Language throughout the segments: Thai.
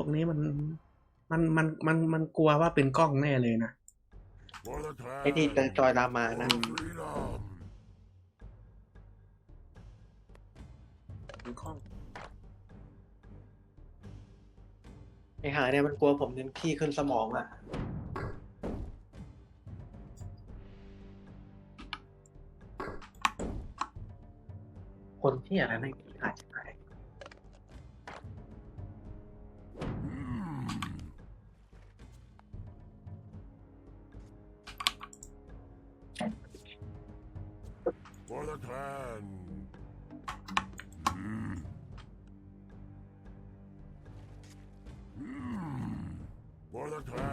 พวกนี้มันมันมันมันมันกลัวว่าเป็นกล้องแน่เลยนะ For the clan. ไอ้นี่แต่จอยรามานะ For freedom. เป็นกล้องไอ้หาเนี่ยมันกลัวผมจนขี้ขึ้นสมองอะคนที่อะไรไม่ขี้ขาดใช่ไหม For the clan.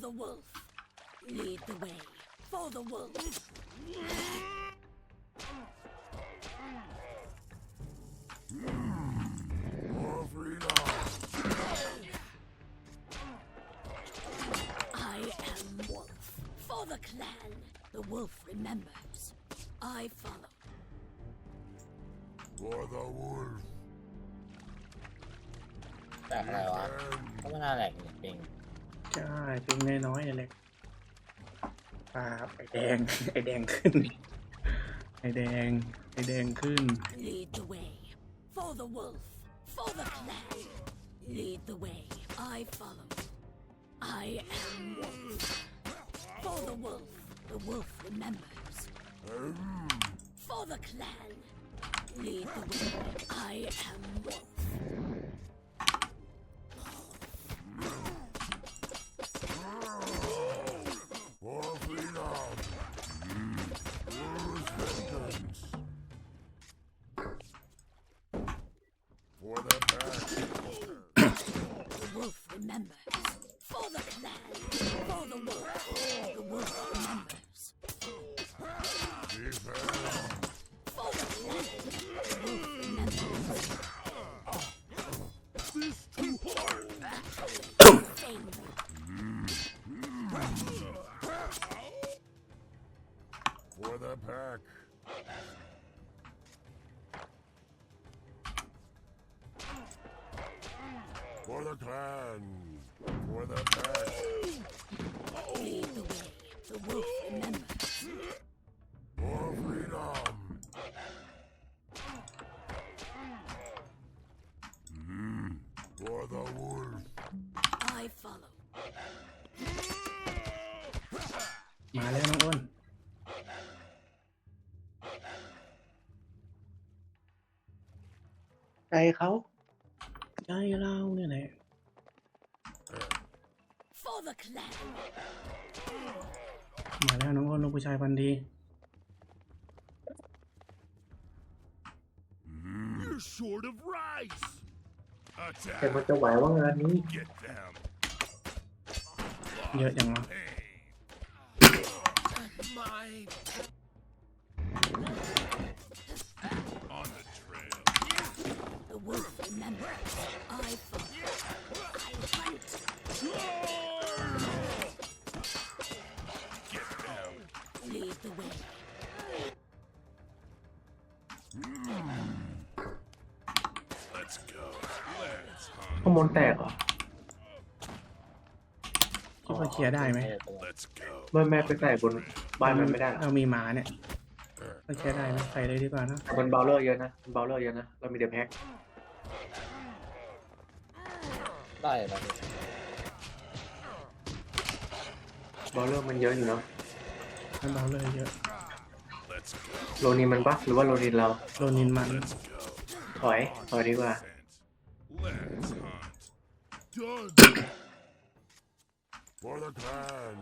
the wolf. Lead the way for the wolf. More freedom. I am wolf for the clan. The wolf remembers. I follow. For the wolf. What the hell? ใช่เป็นน้อยๆอะไรปลาไอแดง ไอแดงขึ้น ไอแดง ไอแดงขึ้น Lead the way. For the wolf. For the clan. Lead the way. I follow. I am wolf. For the wolf. The wolf remembers. For the clan. Lead the way. I am wolf. The pack. For the clan. For the pack. Lead the way. The wolf remembers. เขาใจเราเนี่ยแหละ For the clan. มาแล้วน้องอ้นลูกผู้ชายพันธุ์ดี You're short of rice. แต่มันจะไหวว่างานนี้ Get them. เยอะจังวะ My. Wolf remembers. I follow. I hunt. Get them. Lead the way. Let's go. Let's hunt. ข้อมูลแตกเหรอคิดว่าเคลียร์ได้ไหม Let's go. เมื่อแม่ไปใส่บนบ้านมันไม่ได้หรอเรามีหมาเนี่ยก็เคลียร์ได้นะใส่เลยดีกว่าเนอะบนเบลเลอร์เยอะนะเบลเลอร์เยอะนะเรามีเดอะแพ็ค ได้แล้วเบลเลอร์มันเยอะอยู่เนาะมันเบาเลยเยอะ Let's go. โรนินมันปะหรือว่าโรนินเราโรนินมัน Let's go. ถอย ถอยดีกว่า Let's hunt. Done. For the clan.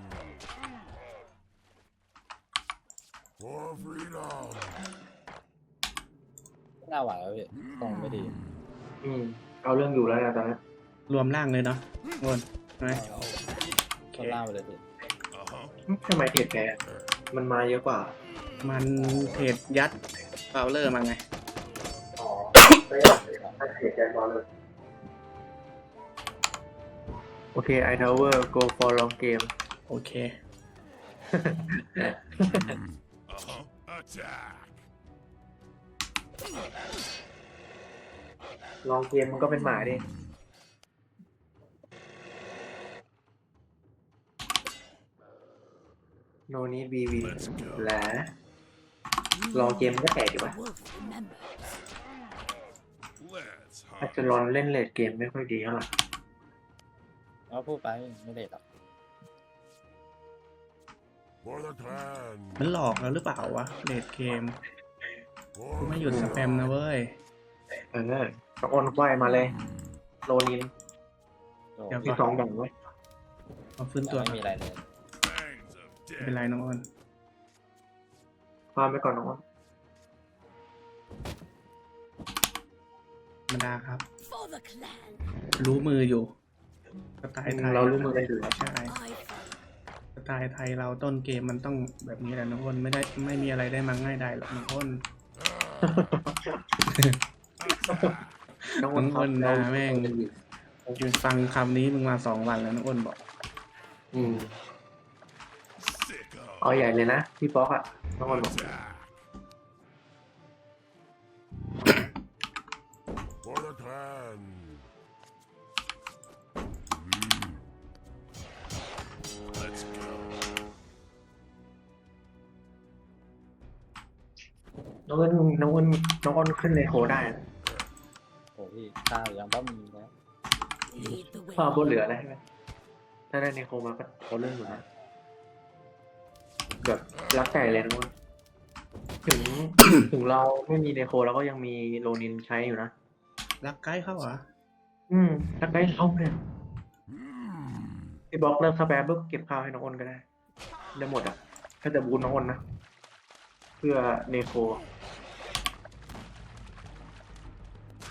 For freedom. ไม่น่าไหวแล้วพี่ตรงไม่ดี อืมเอาเรื่องอยู่แล้วนะตอนนี้น รวมร่างเลยเนาะงนใช่ไหมเอาคนล่างไปเลยพี่ Uh-huh. ทำไมเทรดแกอะมันมาเยอะกว่า มันเทรดยัดเบลเลอร์มาไง อ๋อไม่อยากให้เทรดแกก่อนเลยโอเค I Tower go for long game โอเค Uh-huh. Attack. ลองเกมมันก็เป็นหมาดิ โนนี้บีวี Let's go. แหละลองเกมมันก็แตกดี The วะ wolf remembers. Let's อาจ hunt. จะรอนเล่นเลดเกมไม่ค่อยดีเท่าไหร่เอาพูดไปไม่ได้หรอก For the clan. มันหลอกเราหรือเปล่าวะเลดเกม For กูไม่หยุดสแปมนะเว้ยเออต้องโอนควายมาเลย โลนินโอ้เดี๋ยวมีสองอย่างไว้ยมาฟื้นตัวไม่มีอะไรเลย fangs of ไม่เป็น death. ไรน้องอ้นความไปก่อนน้องอ้นธรรมดาครับ For the clan, รู้มืออยู่สไตล์ไทยเรารู้มือกันอยู่แล้วใช่ I follow. สไตล์ไทยเราต้นเกมมันต้องแบบนี้แหละน้องอ้นไม่ได้ไม่มีอะไรได้มาง่ายได้หรอกน้องอ้นน้องอ้นน้องอ้นครับนะแม่งกูฟังคำนี้มึงมาสองวันแล้วน้องอ้นบอก อืม Sicko. เอาใหญ่เลยนะพี่ป๊อกอะน้องอ้นบอก Attack. For the clan. Hmm. Let's go. น้องอ้นน้องอ้นน้องอ้นขึ้นเลยโคได้นะโอ้พี่ข้าวยังต้องมีนะ Lead the way. พ่อบนเหลืออะไรใช่ไหมถ้าได้ในโคมาก็เขาเรื่องอยู่นะ แบบรักไก่เลยน้องอ้นถึง ถึงเราไม่มีในโคเราก็ยังมีโลนินใช้อยู่นะ รักไกด์เขาเหรออืมรักไก่เข้าเนี่ย Hmm. พี่บล็อกเลิกสแปมปุ๊บเก็บข้าวให้น้องอ้นก็ได้ได้หมดอะ ถ้าจะบูนน้องอ้นนะ เพื่อเนโค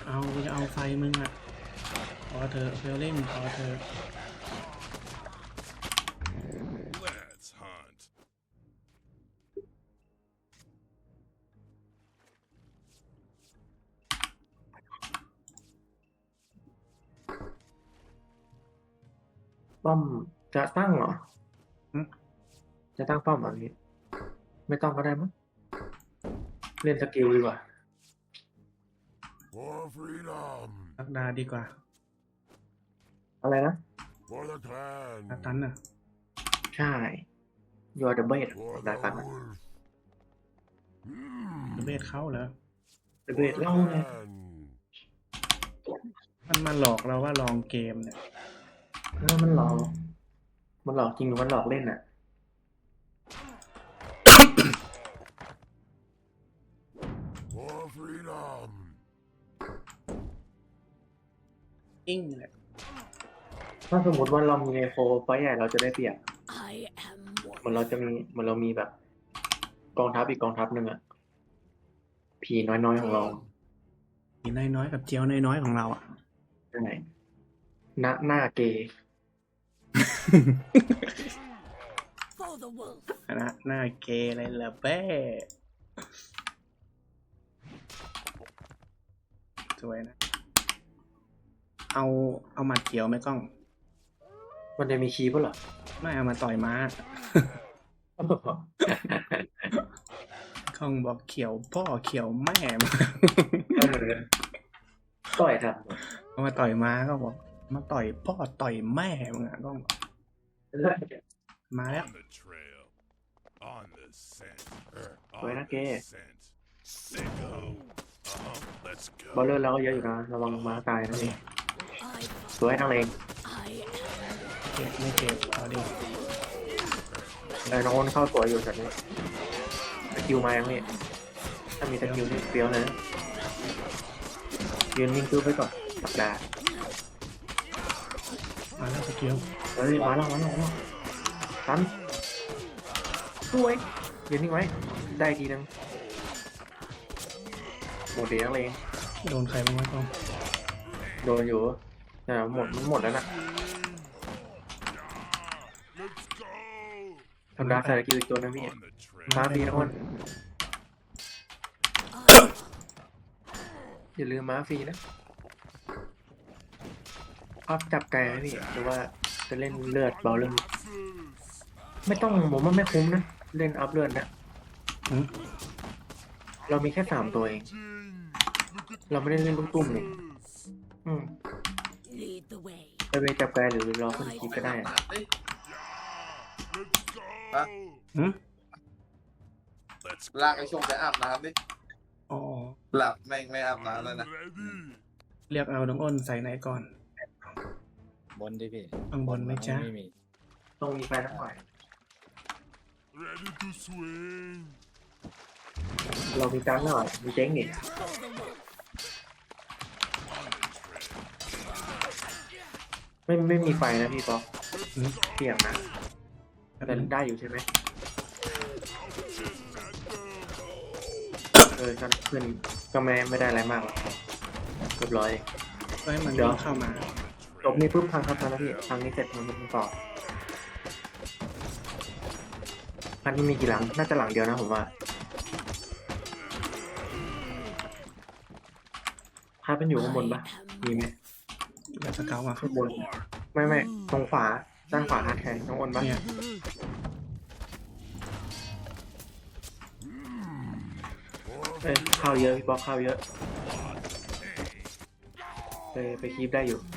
เอาจะเอาไฟมึงอะขอเธอะเฟลลิ่งขอเธอะ ป้อมจะตั้งเหรอหึจะตั้งป้อมแบบนี้ ไม่ต้องก็ได้มั้งเล่นสกิลดีกว่า For freedom. รักดาดีกว่าอะไรนะ For the clan. อาตันอะใช่ยอร์เดเบส For ได้ the ฟัง wolf. Hmm. เบสเข้าเหรอเดเบสเล่าเลย Clan. มันมาหลอกเราว่าลองเกมเนี่ย แล้วมันหลอก มันหลอกจริงหรือมันหลอกเล่นอะ For freedom. อิ้งแหละถ้าสมมติว่าเรามีเนโคไฟท์ใหญ่เราจะได้เปรียบ I am เหมือน one. เราจะมีเหมือนเรามีแบบ กองทัพอีกกองทัพหนึ่งอะผีน้อยๆของเราอีน้อยๆกับเจียวน้อยๆของเราอะใช่หน้าหน้าเกย์ For the wolf. นะหน้าเกย์อะไรล่ะแบ้สวยนะ เอาเอาหมัดเขียวไหมกล้อง มันจะมีคีย์ป่ะเหรอ ไม่เอามาต่อยม้า กล้องบอกเขียวพ่อเขียวแม่มึงเออต่อยทันเอามาต่อยม้าก็บอก มาต่อยพ่อต่อยแม่มึงอะกล้องบอก มาแล้ว On the trail. On the scent. Wait, On okay. the scent. Sicko. Uh-huh. Let's บอล go. เลอร์เราก็เยอะอยู่นะระวังม้าตายนะนี่ I สวยทั้งเลง I am เก็บไม่เก็บเอาดิเออน้องอ้นเข้าสวยอยู่สัตว์นี้สกิลมายังนี่ถ้ามีสกิลนี่เฟี้ยวเลยนะยืนนิ่งตู้ไปก่อนสัปดาห์มาแล้วสกิล เฮ้ยมาแล้วมาแล้วมาแล้วทันสวยยืนนิ่งไว้ ได้ทีนึงหมดเดียวเองโดนใครบ้างวะต้องโดนอยู่อ่าหมดมันหมดแล้วนะ Let's go ทำดาใส่กิวอีกตัวนึงพี่ on the trail. มาฟรีนะคน I อย่าลืมม้าฟรีนะพับจับไกลไหมพี่หรือว่า จะเล่นเลือดเบาเรื่องไม่ต้องผมว่าไม่คุ้มนะ เล่นอัพเลือดนะหืมเรามีแค่สามตัวเอง เราไม่ได้เล่นลูกตุ้มเลยอืม lead the way. ไปเวจับไกลหรือรอคนคิดก็ได้ Let's go หืม Let's ลากไอ้ชงไปอาบน้ำดิอ๋อหลับแม่งไม่อาบน้ำแล้วนะ ready เรียกเอาน้องอ้นใส่ไหนก่อน บนดิพี่ข้างบนไหมจ๊ะ ไม่มีต้องมีไฟทั้งหน่อย ready to swing เรามีตังค์หน่อยมีเจ๊งนี่ For the wolf. ไม่ไม่มีไฟนะพี่ป๊อกหืม เสี่ยงนะแต่ได้อยู่ใช่ไหมเออกันขึ้นก็ไม่ไม่ได้อะไรมากหรอกเรียบร้อย ก็ให้มันเดี๋ยว วิ่งเข้ามาจ บนี่ปุ๊บพังครับพังแล้วพี่พังนี้เสร็จมันมันต่อพันนี้มีกี่หลัง น่าจะหลังเดียวนะผมว่าพาเป็นอยู่ข้างบนปะ I มีไหมแบบสเกามาข้างบน ไม่ไม่ตรงขวาด้านขวาฮาร์ดแคร์น้องอ้นปะเนี่ยเอ้ยข้าวเยอะพี่ป๊อกข้าวเยอะไปไปคีบได้อยู่ for the wolf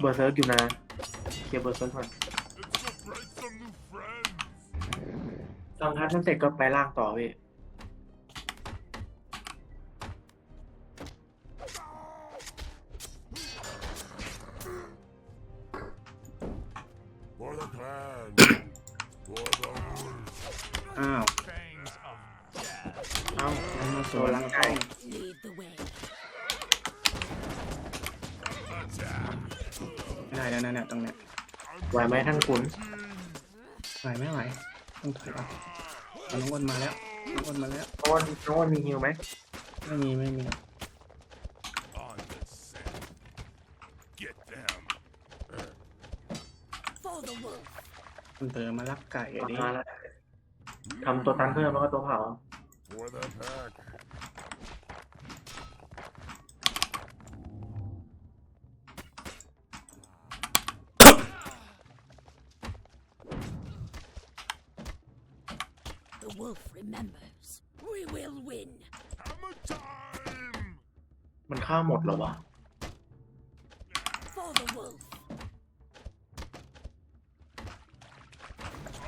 เบอร์เซิร์กอยู่นะเคลียร์เบอร์เซิร์กก่อน Let's go break some new friends ตอนทัดนั้นเสร็จก็ไปล่างต่อพี่ ไม่ได้แล้วนะเนี่ยตรงเนี้ยไหวไหมท่านขุนไหวไม่ไหวต้องถอยเอาเอาน้องอ้นมาแล้วน้องอ้นมาแล้วน้องอ้นน้องอ้นมีฮิวไหมไม่มีไม่มี on the scent get them For the wolf. มันเตอมาลักไก่อะดิมาแล้วทำตัวตันเพิ่มแล้วก็ตัวเผา for the pack The wolf remembers. We will win. hammer time มันฆ่าหมดเหรอวะ For the wolf.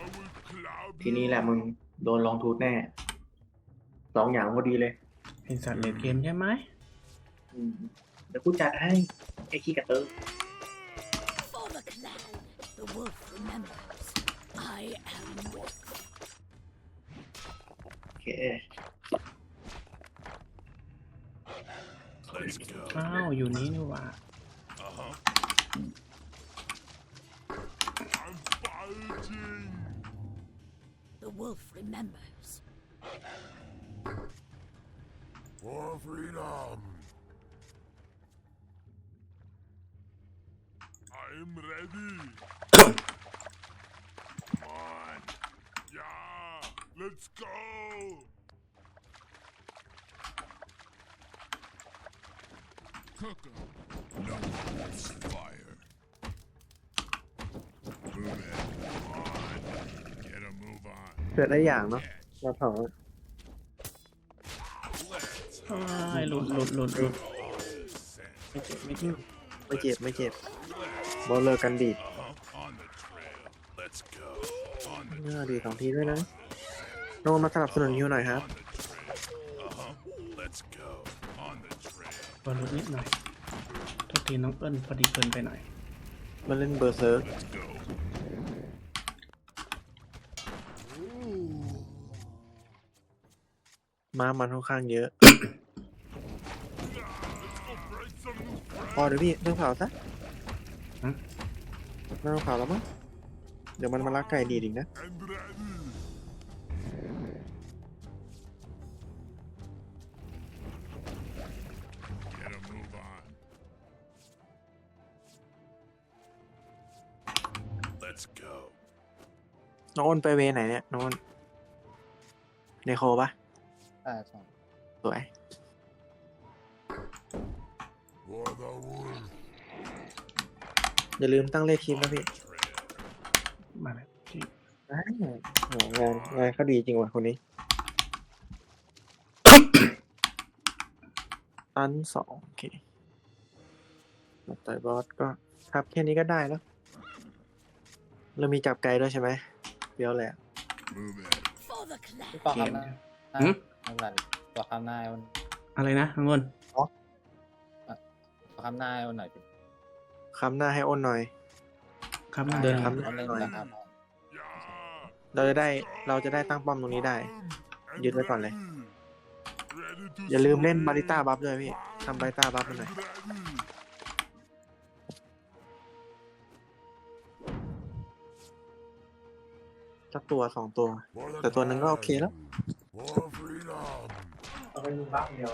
I will club ทีนี้แหละมึงโดนลองทูตแน่สองอย่างพอดีเลยเป็นสัตว์เลดเกมใช่ไหมอืมเดี๋ยวกูจัดให้ไอ้ขี้กระตือ For the clan. The wolf remembers. I am wolf. โอเค let's go อ้าวอยู่นี้นี่หว่า uh-huh I'm fighting The wolf remembers. for freedom I'm ready come on yeah let's go เกิดได้อย่างเนาะเราเผา let's อ้ายหลุดหลุดหลุดหลุด send ไม่เจ็บไม่เจ็บไม่เจ็บไม่เจ็บบอลเลอร์กันดีด uh-huh on the trail let's go on the น่าดีสองทีด้วยนะโนมาสนับสนุนฮิวหน่อยครับ trail. บอลหลุดนิดหน่อยโทษทีน้องเอิญพอดีเกินไปหน่อยมาเล่นเบอร์เซิร์ก Let's go. ม้ามันค่อนข้างเยอะ Let's go break some new friends พอเดี๋ยวพี่เรื่องเผาซะฮะไม่ต้องเผาแล้วมั้ง เดี๋ยวมันมาลักไก่ดีดอีกนะ and ready. น้องอ้นไปเวไหนเนี่ยน้องอ้นเนโคปะอ่าใช่สวย For the wolf. อย่าลืมตั้งเลขทีมนะพี่ Trail. มาแล้วที่อ่าโหงานงานเขาดีจริงว่ะคนนี้ตันสองโอเคต่อยบอสก็ครับแค่นี้ก็ได้แล้ว เรามีจับไกลด้วยใช่ไหม เดี๋ยวแหละ Move it. For the clan. พี่ปอคำหน้าหึน้ำหนักตัวคำหน้ามันอะไรนะน้องอ้นตัวคำหน้ามันหน่อยพี่คำหน้าให้อ้นหน่อย ครับเดินคครัรับบเอาเล่นนะครับเราจะได้เราจะได้ตั้งป้อมตรงนี้ได้ ยึดไว้ก่อนเลย อย่าลืมเล่นบาริต้าบัฟด้วยพี่ทำบาริต้าบัฟมาหน่อย สักตัวสองตัว For the แต่ตัวหนึ่งก็โอเคแล้ว clan. For freedom. เอาไปบัฟเดียว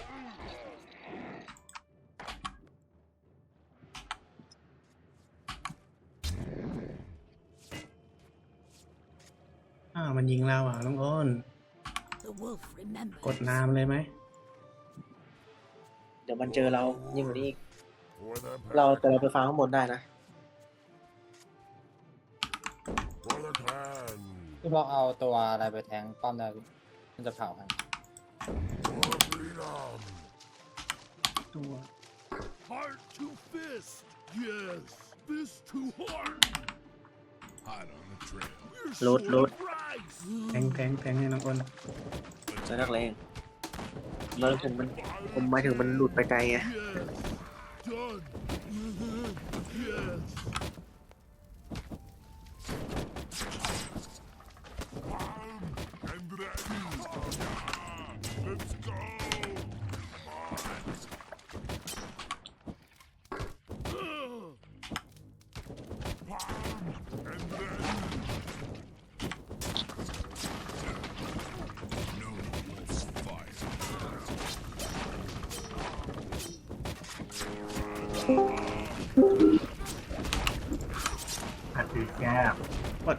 อ้าวมันยิงเราอะน้องอ้น The wolf remembers. กดน้ำเลยไหม เดี๋ยวมันเจอเรายิ่งกว่านี้อีก For the เรา pack. แต่เราไปฟังข้างบนได้นะ For the clan. พี่ปอเอาตัวอะไรไปแทงป้อมได้พี่มันจะเผาให้ For freedom. ตัว Heart to fist. Yes, fist to heart. Hot on the trail. Load, load. Rise. แทงแทงแทงให้น้องอ้นใช้นักเลงมันผมมันผมหมายถึงมันหลุดไปไกลไง Yes. Done. Yes.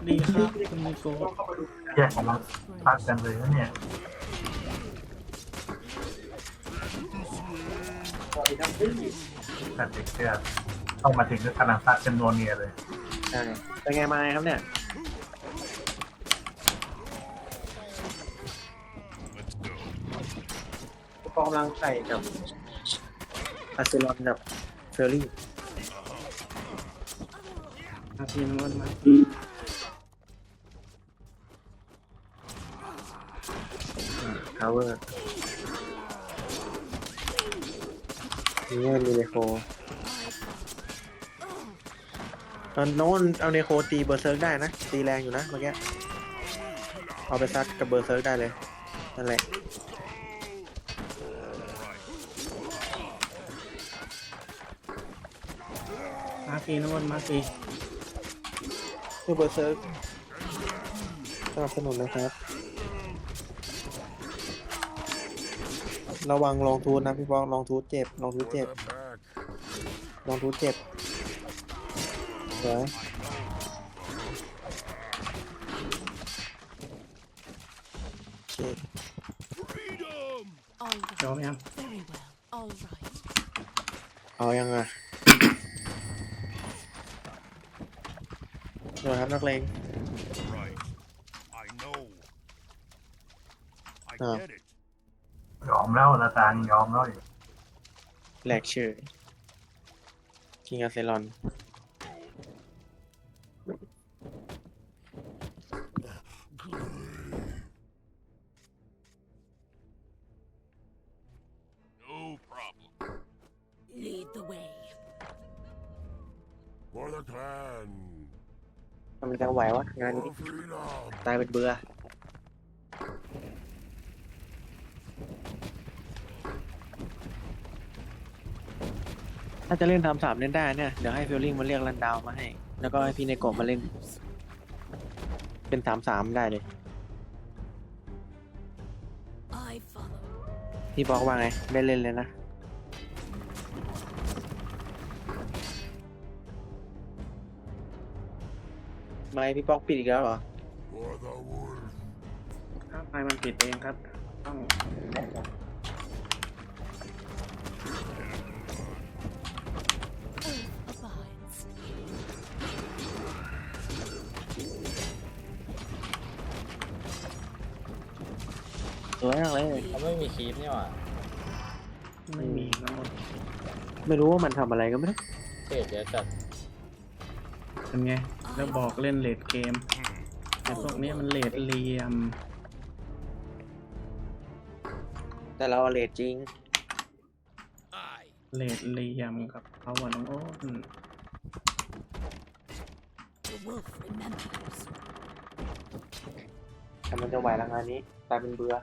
ดีครับคุณมิโกะแยกของเราพักกันเลยนะเนี่ยแต่เด็กเนี่ยต้องมาถึงก็กำลังซัดจำนวนเนี่ยเลยใช่เป็นไงมาไงครับเนี่ยกองกำลังใส่กับอาเซลอนกับเฟอร์รี่มาทีน้องอ้นมา ทาวเวอร์มีเงินมีเลโคตอนโน้นเอาเนโคตีเบอร์เซิร์กได้นะ ตีแรงอยู่นะเมื่อกี้ เอาไปซัดกับเบอร์เซิร์กได้เลย นั่นแหละ มาทีน้องอ้นมาทีคือเบอร์เซิร์กสนับสนุนนะครับ ระวังลองทูนนะพี่บองลองทูนเจ็บลองทูน For เจ็บ the pack. ลองทูนเจ็บเดี๋ยวโอเค Freedom. All ยอม right. ยัง Very well. All right. เอายังอะเดี๋ยวครับนักเลง Right. I แล้วลาตานี่ยอมแล้วดิแหลกเฉยกิงอาเซลอน No problem. Lead the way. For the clan. ทำจะไหววะงานนี้ For freedom. ตายเป็นเบื่อ ถ้าจะเล่นทำสามเล่นได้เนี่ย เดี๋ยวให้ฟิลลิ่งมาเรียกรันดาวมาให้ แล้วก็ให้พี่ในโกะมาเล่น เป็นสามสามได้เลย I follow. พี่บอกว่าไง ได้เล่นเลยนะ ไม่พี่ป๊อกปิดอีกแล้วเหรอ For the wolf. ถ้าไฟมันปิดเองครับ ต้อง สวยมากเลย เขาไม่มีคีปนี่หว่าไม่มีทั้งหมดไม่รู้ว่ามันทำอะไรก็ไม่รู้เทรดเยอะจัดเป็นไง แล้วบอกเล่นเลดเกมไอ้พวกเนี้ยมันเลดเหลี่ยม แต่เราเลทจริง I เลดเหลี่ยมกับเขาอะน้องโอ้น The wolf remembers. แต่มันจะไหวละงานนี้กลายเป็นเบื่อ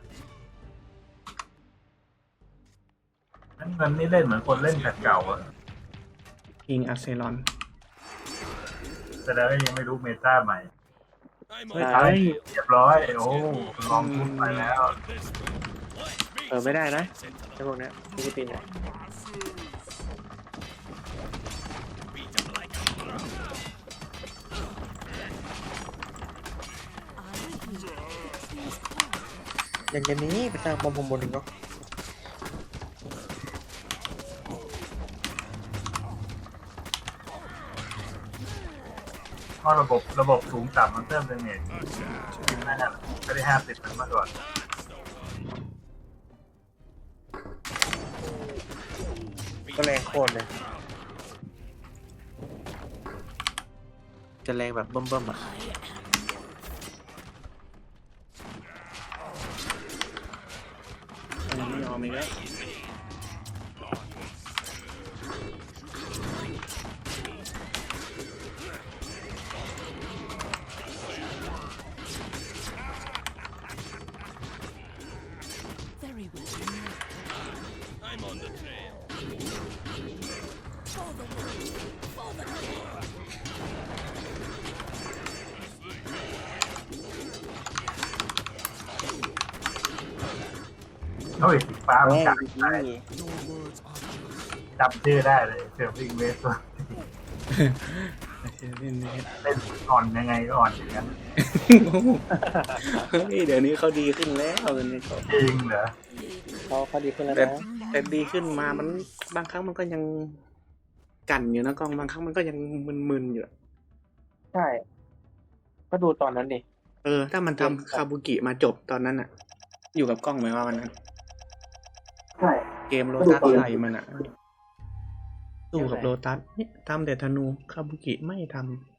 นั่นมันนี่เล่นเหมือนคนเล่นแพทเก่าอะอิงอาเซลอนแต่แล้วยังไม่รู้เมตาใหม่ I'm เฮ้ย on ไอ้เรียบร้อย โอ้ลองทุนไปแล้ว this way. Let me เออไม่ได้นะ sense into ไอ้พวกเนี้ยฟิลิปปินส์เนี่ย beat อย่างเงี้ยนี้ไปสร้างบอมบ์บนหนึ่งก็เพราะระบบระบบสูงต่ำมันเพิ่มเดเมจนั่นแหละก็ได้ห้าสิบเป็นเมื่อก่อนก็แรงโคตรเลย จะแรงแบบเบิ่มๆอะ I am ยั เฮ้ยสีฟ้ามันจับได้ Your words are จำชื่อได้เลยเซอร์ฟิงเวสตัวไอ้เชฟลินเนี่ยเล่นอ่อนยังไงก็อ่อนอย่างนั้นเฮ้ยเดี๋ยวนี้เขาดีขึ้นแล้วเดี๋ยวนี้เขาจริงเหรอเขาเขาดีขึ้นแล้วแต่นะแต่ดีขึ้นมามันบางครั้งมันก็ยังกันอยู่นะกล้องบางครั้งมันก็ยังมึนๆอยู่อะใช่ ก็ดูตอนนั้นดิ เออถ้ามันทำคาบุกิมาจบตอนนั้นอะอยู่กับกล้องไหมว่าวันนั้น ใช่เกมโลตัสไทยมันอะสู้กับโลตัสเนี่ยทำแต่ธนูคาบุกิไม่ทำ